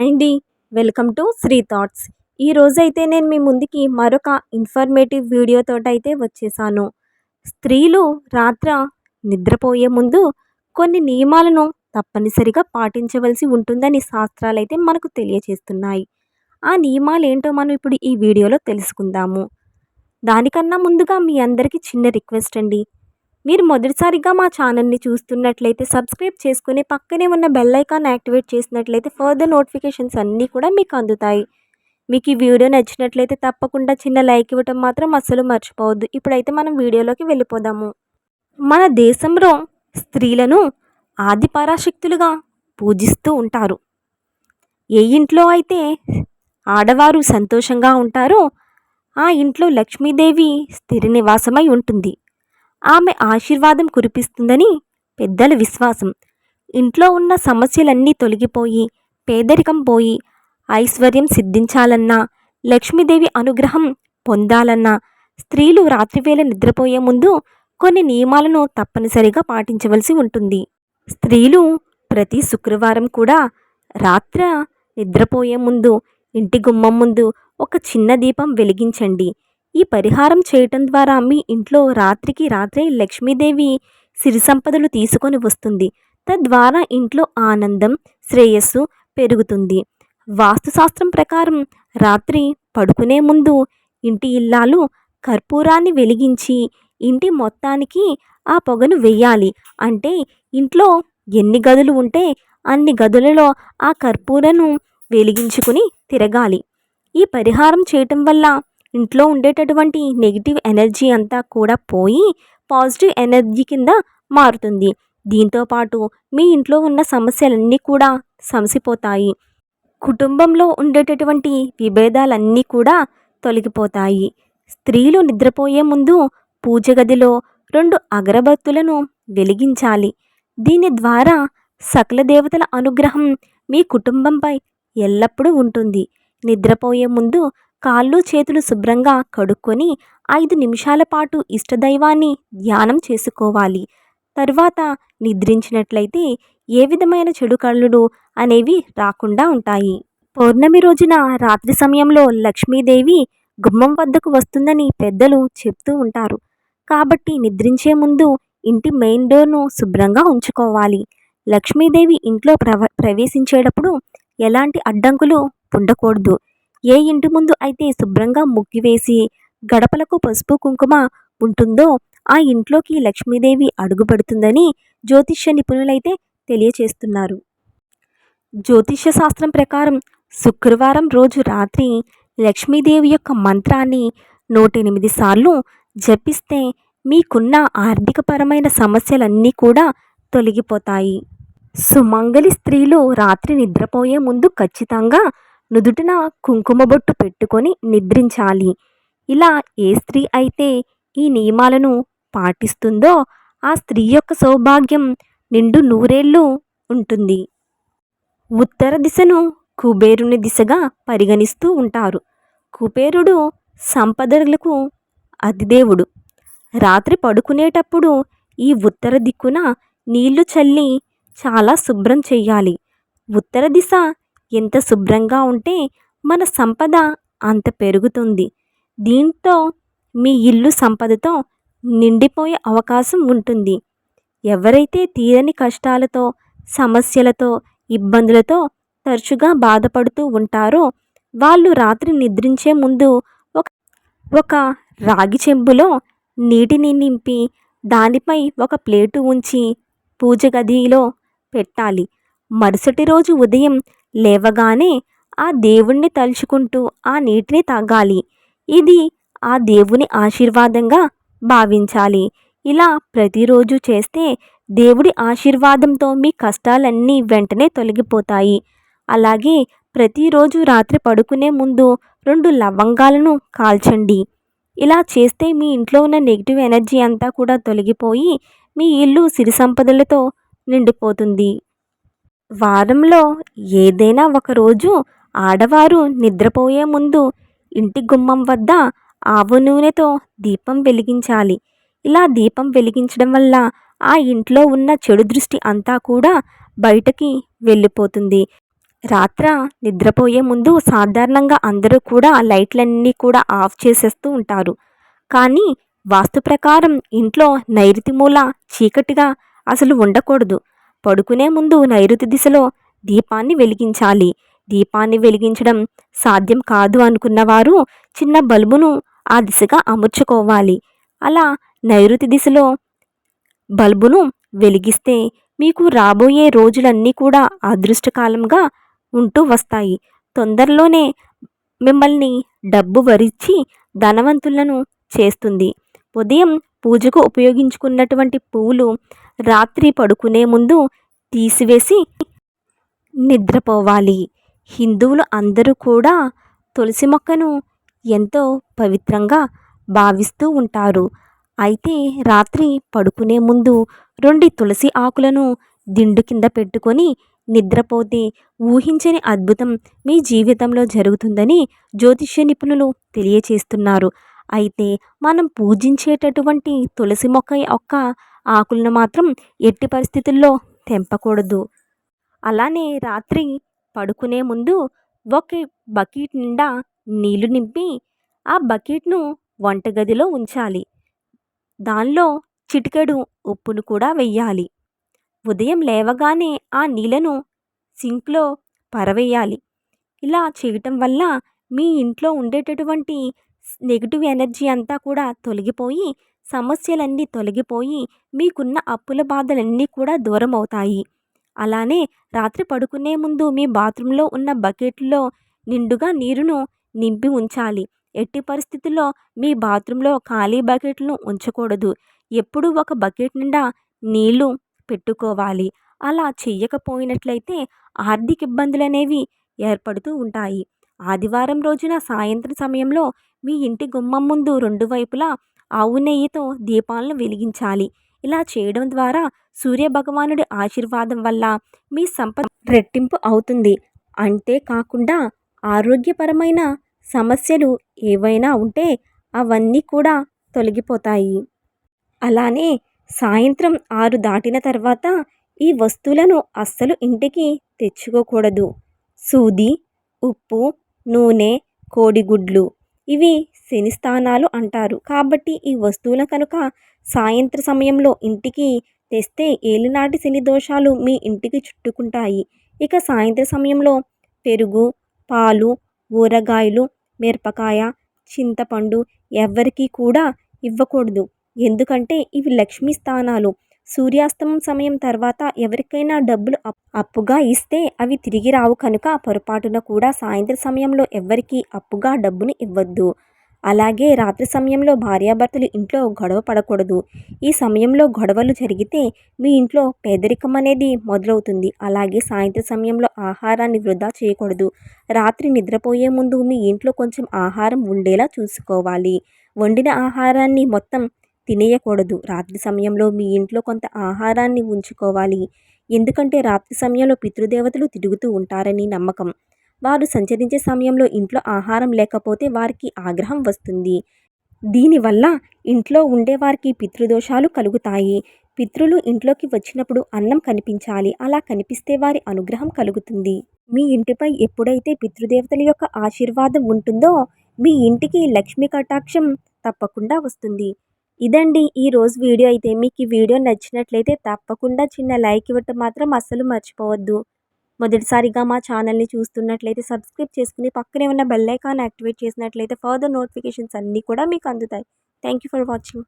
అండి welcome to Shri thoughts. ఈ రోజైతే నేను మీ ముందుకి మరొక ఇన్ఫర్మేటివ్ వీడియోతో అయితే వచ్చేసాను. స్త్రీలు రాత్ర నిద్రపోయే ముందు కొన్ని నియమాలను తప్పనిసరిగా పాటించవలసి ఉంటుందని శాస్త్రాలు అయితే మనకు తెలియచేస్తున్నాయి. ఆ నియమాలు ఏంటో మనం ఇప్పుడు ఈ వీడియోలో తెలుసుకుందాము. దానికన్నా ముందుగా మీ అందరికీ చిన్న రిక్వెస్ట్ అండి. మీరు మొదటిసారిగా మా ఛానల్ని చూస్తున్నట్లయితే సబ్స్క్రైబ్ చేసుకుని పక్కనే ఉన్న బెల్ ఐకాన్ యాక్టివేట్ చేసినట్లయితే ఫర్దర్ నోటిఫికేషన్స్ అన్నీ కూడా మీకు అందుతాయి. మీకు ఈ వీడియో నచ్చినట్లయితే తప్పకుండా చిన్న లైక్ ఇవ్వటం మాత్రం అస్సలు మర్చిపోవద్దు. ఇప్పుడైతే మనం వీడియోలోకి వెళ్ళిపోదాము. మన దేశంలో స్త్రీలను ఆది పరాశక్తులుగా పూజిస్తూ ఉంటారు. ఏ ఇంట్లో అయితే ఆడవారు సంతోషంగా ఉంటారో ఆ ఇంట్లో లక్ష్మీదేవి స్థిర నివాసమై ఉంటుంది. ఆమె ఆశీర్వాదం కురిపిస్తుందని పెద్దల విశ్వాసం. ఇంట్లో ఉన్న సమస్యలన్నీ తొలగిపోయి పేదరికం పోయి ఐశ్వర్యం సిద్ధించాలన్నా లక్ష్మీదేవి అనుగ్రహం పొందాలన్నా స్త్రీలు రాత్రివేళ నిద్రపోయే ముందు కొన్ని నియమాలను తప్పనిసరిగా పాటించవలసి ఉంటుంది. స్త్రీలు ప్రతి శుక్రవారం కూడా రాత్ర నిద్రపోయే ముందు ఇంటి గుమ్మం ముందు ఒక చిన్న దీపం వెలిగించండి. ఈ పరిహారం చేయటం ద్వారా మీ ఇంట్లో రాత్రికి రాత్రే లక్ష్మీదేవి సిరి సంపదలు తీసుకొని వస్తుంది. తద్వారా ఇంట్లో ఆనందం శ్రేయస్సు పెరుగుతుంది. వాస్తుశాస్త్రం ప్రకారం రాత్రి పడుకునే ముందు ఇంటి ఇల్లాలు కర్పూరాన్ని వెలిగించి ఇంటి మొత్తానికి ఆ పొగను వెయ్యాలి అంటే ఇంట్లో ఎన్ని గదులు ఉంటే అన్ని గదులలో ఆ కర్పూరను వెలిగించుకుని తిరగాలి. ఈ పరిహారం చేయటం వల్ల ఇంట్లో ఉండేటటువంటి నెగిటివ్ ఎనర్జీ అంతా కూడా పోయి పాజిటివ్ ఎనర్జీ కింద మారుతుంది. దీంతోపాటు మీ ఇంట్లో ఉన్న సమస్యలన్నీ కూడా సమసిపోతాయి. కుటుంబంలో ఉండేటటువంటి విభేదాలన్నీ కూడా తొలగిపోతాయి. స్త్రీలు నిద్రపోయే ముందు పూజ గదిలో రెండు అగరబత్తులను వెలిగించాలి. దీని ద్వారా సకల దేవతల అనుగ్రహం మీ కుటుంబంపై ఎల్లప్పుడూ ఉంటుంది. నిద్రపోయే ముందు కాళ్ళు చేతులు శుభ్రంగా కడుక్కొని ఐదు నిమిషాల పాటు ఇష్టదైవాన్ని ధ్యానం చేసుకోవాలి. తర్వాత నిద్రించినట్లయితే ఏ విధమైన చెడు కళ్ళుడు అనేవి రాకుండా ఉంటాయి. పౌర్ణమి రోజున రాత్రి సమయంలో లక్ష్మీదేవి గుమ్మం వద్దకు వస్తుందని పెద్దలు చెప్తూ ఉంటారు. కాబట్టి నిద్రించే ముందు ఇంటి మెయిన్ డోర్ను శుభ్రంగా ఉంచుకోవాలి. లక్ష్మీదేవి ఇంట్లో ప్రవ ప్రవేశించేటప్పుడు ఎలాంటి అడ్డంకులు ఉండకూడదు. ఏ ఇంటి ముందు అయితే శుభ్రంగా ముగ్గివేసి గడపలకు పసుపు కుంకుమ ఉంటుందో ఆ ఇంట్లోకి లక్ష్మీదేవి అడుగుపెడుతుందని జ్యోతిష్య నిపుణులైతే తెలియచేస్తున్నారు. జ్యోతిష్య శాస్త్రం ప్రకారం శుక్రవారం రోజు రాత్రి లక్ష్మీదేవి యొక్క మంత్రాన్ని నూట ఎనిమిది సార్లు జపిస్తే మీకున్న ఆర్థికపరమైన సమస్యలన్నీ కూడా తొలగిపోతాయి. సుమంగలి స్త్రీలు రాత్రి నిద్రపోయే ముందు ఖచ్చితంగా నుదుటిన కుంకుమ బొట్టు పెట్టుకొని నిద్రించాలి. ఇలా ఏ స్త్రీ అయితే ఈ నియమాలను పాటిస్తుందో ఆ స్త్రీ యొక్క సౌభాగ్యం నిండు నూరేళ్ళు ఉంటుంది. ఉత్తర దిశను కుబేరుని దిశగా పరిగణిస్తూ ఉంటారు. కుబేరుడు సంపదలకు అధిదేవుడు. రాత్రి పడుకునేటప్పుడు ఈ ఉత్తర దిక్కున నీళ్ళు చల్లి చాలా శుభ్రం చెయ్యాలి ఉత్తర దిశ ఎంత శుభ్రంగా ఉంటే మన సంపద అంత పెరుగుతుంది. దీంతో మీ ఇల్లు సంపదతో నిండిపోయే అవకాశం ఉంటుంది. ఎవరైతే తీరని కష్టాలతో సమస్యలతో ఇబ్బందులతో తరచుగా బాధపడుతూ ఉంటారో వాళ్ళు రాత్రి నిద్రించే ముందు ఒక ఒక రాగి చెంబులో నీటిని నింపి దానిపై ఒక ప్లేటు ఉంచి పూజ గదిలో పెట్టాలి. మరుసటి రోజు ఉదయం లేవగానే ఆ దేవుణ్ణి తలుచుకుంటూ ఆ నీటిని తాగాలి. ఇది ఆ దేవుని ఆశీర్వాదంగా భావించాలి. ఇలా ప్రతిరోజు చేస్తే దేవుడి ఆశీర్వాదంతో మీ కష్టాలన్నీ వెంటనే తొలగిపోతాయి. అలాగే ప్రతిరోజు రాత్రి పడుకునే ముందు రెండు లవంగాలను కాల్చండి. ఇలా చేస్తే మీ ఇంట్లో ఉన్న నెగిటివ్ ఎనర్జీ అంతా కూడా తొలగిపోయి మీ ఇల్లు సిరి సంపదలతో నిండిపోతుంది. వారంలో ఏదైనా ఒకరోజు ఆడవారు నిద్రపోయే ముందు ఇంటి గుమ్మం వద్ద ఆవు నూనెతో దీపం వెలిగించాలి. ఇలా దీపం వెలిగించడం వల్ల ఆ ఇంట్లో ఉన్న చెడు దృష్టి అంతా కూడా బయటకి వెళ్ళిపోతుంది. రాత్ర నిద్రపోయే ముందు సాధారణంగా అందరూ కూడా లైట్లన్నీ కూడా ఆఫ్ చేసేస్తూ ఉంటారు. కానీ వాస్తు ప్రకారం ఇంట్లో నైరుతి మూల చీకటిగా అసలు ఉండకూడదు. పడుకునే ముందు నైరుతి దిశలో దీపాన్ని వెలిగించాలి. దీపాన్ని వెలిగించడం సాధ్యం కాదు అనుకున్నవారు చిన్న బల్బును ఆ దిశగా అమర్చుకోవాలి. అలా నైరుతి దిశలో బల్బును వెలిగిస్తే మీకు రాబోయే రోజులన్నీ కూడా అదృష్టకాలంగా ఉంటూ వస్తాయి. తొందరలోనే మిమ్మల్ని డబ్బు వరించి ధనవంతులను చేస్తుంది. ఉదయం పూజకు ఉపయోగించుకున్నటువంటి పువ్వులు రాత్రి పడుకునే ముందు తీసివేసి నిద్రపోవాలి. హిందువులు అందరూ కూడా తులసి మొక్కను ఎంతో పవిత్రంగా భావిస్తూ ఉంటారు. అయితే రాత్రి పడుకునే ముందు రెండు తులసి ఆకులను దిండు కింద పెట్టుకొని నిద్రపోతే ఊహించని అద్భుతం మీ జీవితంలో జరుగుతుందని జ్యోతిష్య నిపుణులు తెలియచేస్తున్నారు. అయితే మనం పూజించేటటువంటి తులసి మొక్క యొక్క ఆకులను మాత్రం ఎట్టి పరిస్థితుల్లో తెంపకూడదు. అలానే రాత్రి పడుకునే ముందు ఒక బకెట్ నిండా నీళ్ళు నింపి ఆ బకెట్ను వంటగదిలో ఉంచాలి. దానిలో చిటికెడు ఉప్పును కూడా వెయ్యాలి. ఉదయం లేవగానే ఆ నీళ్ళను సింక్లో పరవేయాలి. ఇలా చేయటం వల్ల మీ ఇంట్లో ఉండేటటువంటి నెగిటివ్ ఎనర్జీ అంతా కూడా తొలగిపోయి సమస్యలన్నీ తొలగిపోయి మీకున్న అప్పుల బాధలన్నీ కూడా దూరం అవుతాయి అలానే రాత్రి పడుకునే ముందు మీ బాత్రూంలో ఉన్న బకెట్లో నిండుగా నీరును నింపి ఉంచాలి. ఎట్టి పరిస్థితుల్లో మీ బాత్రూంలో ఖాళీ బకెట్లను ఉంచకూడదు. ఎప్పుడూ ఒక బకెట్ నిండా నీళ్ళు పెట్టుకోవాలి. అలా చెయ్యకపోయినట్లయితే ఆర్థిక ఇబ్బందులు అనేవి ఏర్పడుతూ ఉంటాయి. ఆదివారం రోజున సాయంత్రం సమయంలో మీ ఇంటి గుమ్మం ముందు రెండు వైపులా ఆవు నెయ్యితో దీపాలను వెలిగించాలి. ఇలా చేయడం ద్వారా సూర్య భగవానుడి ఆశీర్వాదం వల్ల మీ సంపద రెట్టింపు అవుతుంది. అంతేకాకుండా ఆరోగ్యపరమైన సమస్యలు ఏవైనా ఉంటే అవన్నీ కూడా తొలగిపోతాయి. అలానే సాయంత్రం ఆరు దాటిన తర్వాత ఈ వస్తువులను అస్సలు ఇంటికి తెచ్చుకోకూడదు. సూది ఉప్పు నూనె కోడిగుడ్లు ఇవి శని స్థానాలు అంటారు. కాబట్టి ఈ వస్తువుల కనుక సాయంత్ర సమయంలో ఇంటికి తెస్తే ఏలినాటి శని దోషాలు మీ ఇంటికి చుట్టుకుంటాయి. ఇక సాయంత్ర సమయంలో పెరుగు పాలు ఊరగాయలు మిరపకాయ చింతపండు ఎవ్వరికీ కూడా ఇవ్వకూడదు. ఎందుకంటే ఇవి లక్ష్మీ స్థానాలు. సూర్యాస్తమం సమయం తర్వాత ఎవరికైనా డబ్బులు అప్పుగా ఇస్తే అవి తిరిగి రావు కనుక పొరపాటున కూడా సాయంత్ర సమయంలో ఎవ్వరికీ అప్పుగా డబ్బును ఇవ్వద్దు. అలాగే రాత్రి సమయంలో భార్యాభర్తలు ఇంట్లో గొడవ పడకూడదు. ఈ సమయంలో గొడవలు జరిగితే మీ ఇంట్లో పేదరికం అనేది మొదలవుతుంది. అలాగే సాయంత్రం సమయంలో ఆహారాన్ని వృధా చేయకూడదు. రాత్రి నిద్రపోయే ముందు మీ ఇంట్లో కొంచెం ఆహారం ఉండేలా చూసుకోవాలి. వండిన ఆహారాన్ని మొత్తం తినేయకూడదు. రాత్రి సమయంలో మీ ఇంట్లో కొంత ఆహారాన్ని ఉంచుకోవాలి. ఎందుకంటే రాత్రి సమయంలో పితృదేవతలు తిరుగుతూ ఉంటారని నమ్మకం. వారు సంచరించే సమయంలో ఇంట్లో ఆహారం లేకపోతే వారికి ఆగ్రహం వస్తుంది. దీనివల్ల ఇంట్లో ఉండేవారికి పితృదోషాలు కలుగుతాయి. పితృలు ఇంట్లోకి వచ్చినప్పుడు అన్నం కనిపించాలి. అలా కనిపిస్తే వారి అనుగ్రహం కలుగుతుంది. మీ ఇంటిపై ఎప్పుడైతే పితృదేవతల యొక్క ఆశీర్వాదం ఉంటుందో మీ ఇంటికి లక్ష్మీ కటాక్షం తప్పకుండా వస్తుంది. ఇదండి ఈరోజు వీడియో. అయితే మీకు ఈ వీడియో నచ్చినట్లయితే తప్పకుండా చిన్న లైక్ ఇవ్వటం మాత్రం అస్సలు మర్చిపోవద్దు. మొదటిసారిగా మా ఛానల్ని చూస్తున్నట్లయితే సబ్స్క్రైబ్ చేసుకుని పక్కనే ఉన్న బెల్ ఐకాన్ యాక్టివేట్ చేసినట్లయితే ఫర్దర్ నోటిఫికేషన్స్ అన్నీ కూడా మీకు అందుతాయి. Thank you for watching.